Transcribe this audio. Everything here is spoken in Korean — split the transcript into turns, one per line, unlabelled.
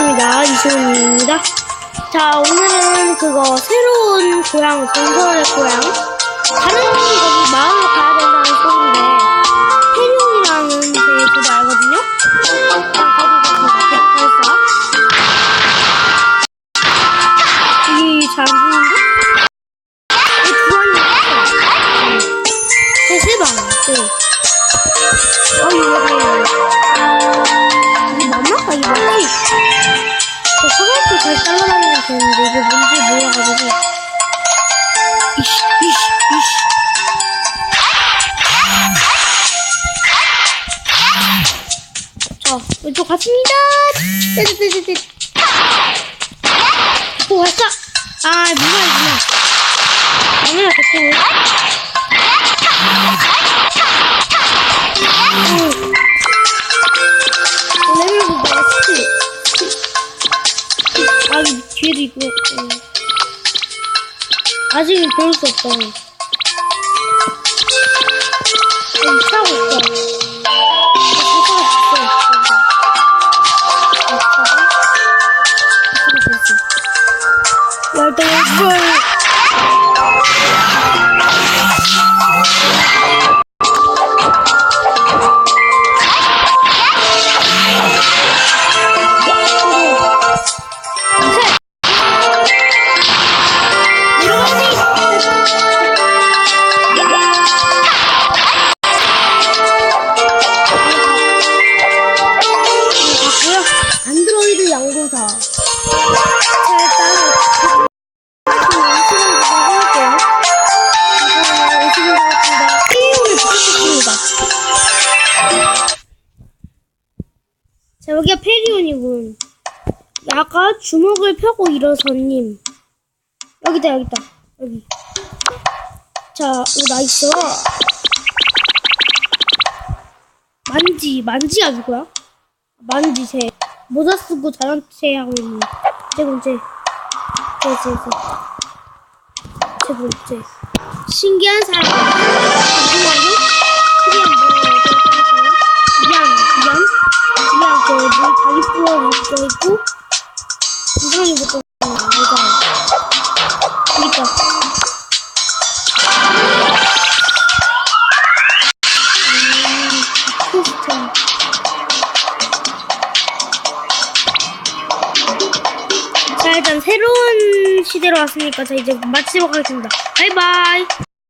반갑습니다. 이시훈입니다. 자, 오늘은 그거 새로운 고향, 전설의 고향. 다른 거기 마을로 가야 된다는 소리인데, 페륜이라는 제 저도 알거든요? 일단 가보겠습니다. 여기 잘안 보이는데? 이 주원이 있어. 제 세방. 네. 되는데 이게 뭔지 몰라가지고 이씨 이씨 이씨. 자 왼쪽 갔습니다. 떼떼떼떼떼 오 왔어 아 뭐야 이구나 아니야 1이고 어. 아직은 배울 수 없다 좀 차고 있어 야, 나 이걸 부탁드립니다. 자, 여기가 페리온이군. 아까 주먹을 펴고 일어서님. 여기다, 여기다. 여기. 자, 오, 나이스. 만지, 만지가 누구야? 만지 새 모자 쓰고 자전체 하고 있는 제 번째 제제제 제 번째 신기한 사람 특이한 모양을 어떤 미안 미안 미안 저물 자기 묻어 있고 이상한 것도 일단 새로운 시대로 왔으니까 자 이제 마치도록 하겠습니다. 바이바이